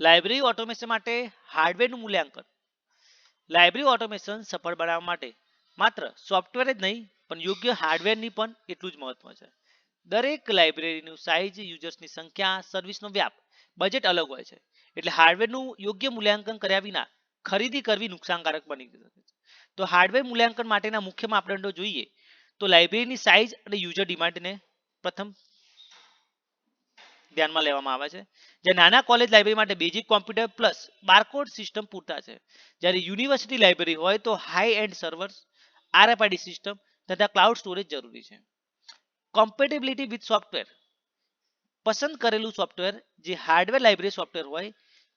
Library automation માટે હાર્ડવેરનું મૂલ્યાંકન. Library automation સફળ બનાવવા માટે માત્ર સોફ્ટવેર જ નહીં, પણ યોગ્ય હાર્ડવેરની પણ એટલું જ મહત્વ છે. દરેક લાઇબ્રેરીનું સાઇઝ, યુઝર્સની સંખ્યા, સર્વિસનો વ્યાપ, બજેટ અલગ હોય છે. એટલે હાર્ડવેરનું યોગ્ય મૂલ્યાંકન કર્યા વિના ખરીદી કરવી નુકસાનકારક બની શકે છે. તો હાર્ડવેર મૂલ્યાંકન માટેના મુખ્ય માપદંડો જોઈએ તો લાઇબ્રેરીની સાઇઝ અને યુઝર ડિમાન્ડને પ્રથમ ધ્યાનમાં લેવામાં આવે છે. જે નાના કોલેજ લાઇબ્રેરી માટે basic computer plus barcode system પૂરતા છે. જ્યારે યુનિવર્સિટી લાઇબ્રેરી હોય તો high end servers RFID system તથા ક્લાઉડ સ્ટોરેજ જરૂરી છે. કોમ્પેટેબિલિટી વિથ સોફ્ટવેર પસંદ કરેલું સોફ્ટવેર જે હાર્ડવેર લાઇબ્રેરી સોફ્ટવેર હોય,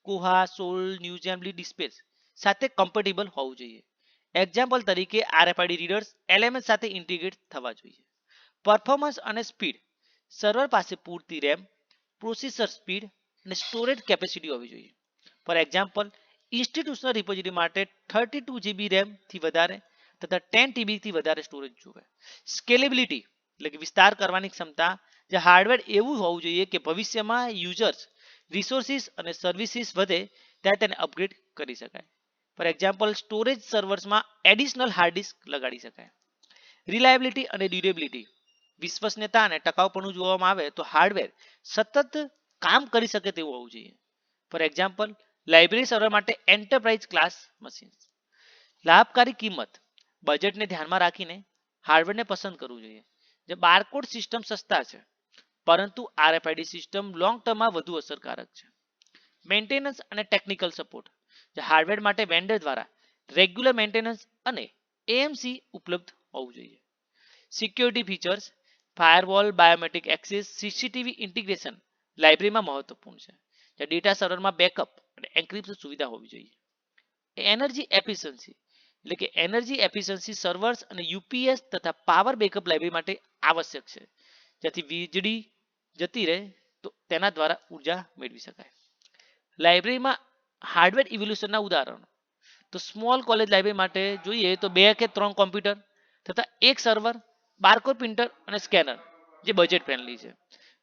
કુહા, સોલ, ન્યૂઝેમ્બલી ડિસ્પેસ સાથે કમ્પેટેબલ હોવું જોઈએ. એક્ઝામ્પલ તરીકે આરએફઆઈડી રીડર્સ એલએમએસ સાથે ઇન્ટિગ્રેટ થવા જોઈએ. પરફોર્મન્સ અને સ્પીડ સર્વર પાસે પૂરતી રેમ પ્રોસેસર સ્પીડ અને સ્ટોરેજ કેપેસિટી હોવી જોઈએ. ફોર એક્ઝામ્પલ, ઇન્સ્ટિટ્યુશનલ રિપોઝિટરી માટે થર્ટી ટુ જીબી રેમથી વધારે તથા ટેન ટીબીથી વધારે સ્ટોરેજ જોઈએ સ્કેલેબિલિટી, એટલે કે વિસ્તાર કરવાની ક્ષમતા, જે હાર્ડવેર એવું હોવું જોઈએ કે ભવિષ્યમાં યુઝર્સ રિસોર્સિસ અને સર્વિસીસ વધે ત્યારે તેને અપગ્રેડ કરી શકાય. ફોર એક્ઝામ્પલ, સ્ટોરેજ સર્વર્સમાં એડિશનલ હાર્ડ ડિસ્ક લગાડી શકાય. રિલાયબિલિટી અને ડ્યુરેબિલિટી વિશ્વસનીયતા અને ટકાઉપણું જોવામાં આવે તો હાર્ડવેર સતત કામ કરી શકે તેવું હોવું જોઈએ. ફોર એક્ઝામ્પલ લાઇબ્રેરી સર્વર માટે એન્ટરપ્રાઇઝ ક્લાસ મશીન લાભકારી કિંમત. બજેટને ધ્યાનમાં રાખીને હાર્ડવેરને પસંદ કરવું જોઈએ. જે બારકોડ સિસ્ટમ સસ્તા છે, પરંતુ આરએફઆઈડી સિસ્ટમ લોંગ ટર્મમાં વધુ અસરકારક છે. મેન્ટેનન્સ અને ટેકનિકલ સપોર્ટ જે હાર્ડવેર માટે વેન્ડર દ્વારા રેગ્યુલર મેન્ટેનન્સ અને એએમસી ઉપલબ્ધ હોવું જોઈએ. Security features firewall biometric access CCTV integration લાઇબ્રેરીમાં મહત્વપૂર્ણ છે. જ્યાં ડેટા સર્વરમાં બેકઅપ અને એન્ક્રિપ્શન સુવિધા હોવી જોઈએ. એનર્જી એફિશિયન્સી એટલે કે એનર્જી એફિશિયન્સી સર્વર્સ અને યુપીએસ તથા પાવર બેકઅપ લાઇબ્રેરી માટે આવશ્યક છે. જેથી વીજળી જતી રહે તો તેના દ્વારા ઊર્જા મેળવી શકાય. લાઇબ્રેરીમાં હાર્ડવેર ઇવોલ્યુશનના ઉદાહરણો. તો સ્મોલ કોલેજ લાઇબ્રેરી માટે જોઈએ તો બે કે ત્રણ કોમ્પ્યુટર તથા એક સર્વર બારકોડ પ્રિન્ટર અને સ્કેનર, જે બજેટ ફ્રેન્ડલી છે.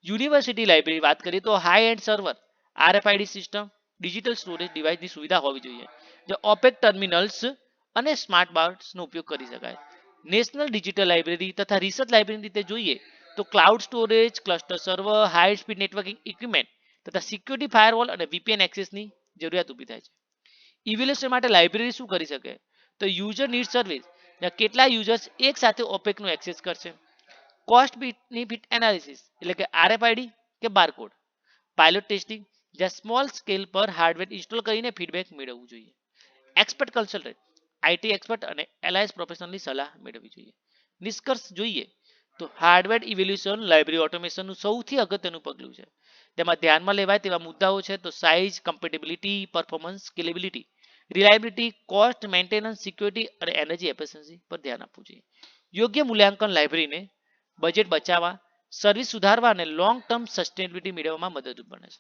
યુનિવર્સિટી લાઇબ્રેરી વાત કરીએ તો high end server RFID system digital storage ડિવાઇસની સુવિધા હોવી જોઈએ, જે ઓપેક ટર્મિનલ્સ અને સ્માર્ટ બાર્ડ્સનો ઉપયોગ કરી શકાય. નેશનલ ડિજિટલ લાઇબ્રેરી તથા રિસર્ચ લાઇબ્રેરી રીતે જોઈએ, તો cloud storage cluster server high speed networking equipment તથા સિક્યુરિટી ફાયરવોલ અને વીપીએન એક્સેસની જરૂરિયાત ઊભી થાય છે. ઇવેલ્યુએશન માટે લાઇબ્રેરી શું કરી શકે? તો યુઝર નીડ સર્વિસ કેટલા યુઝર્સ એક સાથે ઓપેકનું એક્સેસ કરશે? કોસ્ટ બેનિફિટ એનાલિસિસ એટલે કે આરએફઆઈડી કે બારકોડ પાયલોટ ટેસ્ટિંગ જ્યાં સ્મોલ સ્કેલ પર હાર્ડવેર ઇન્સ્ટોલ કરીને ફીડબેક મેળવવું જોઈએ. એક્સપર્ટ કન્સલ્ટન્ટ આઈટી એક્સપર્ટ અને એલાયન્સ પ્રોફેશનલની સલાહ મેળવવી જોઈએ. નિષ્કર્ષ જોઈએ તો હાર્ડવેર ઇવેલ્યુશન લાઇબ્રેરી ઓટોમેશનનું સૌથી અગત્યનું પગલું છે. તેમાં ધ્યાનમાં લેવાય તેવા મુદ્દાઓ છે તો size compatibility performance scalability reliability cost maintenance security અને એનર્જી એફિશિયન્સી પર ધ્યાન આપવું જોઈએ. યોગ્ય મૂલ્યાંકન લાઇબ્રેરીને બજેટ બચાવવા સર્વિસ સુધારવા અને લોંગ ટર્મ સસ્ટેનેબિલિટી મેળવવામાં મદદરૂપ બને છે.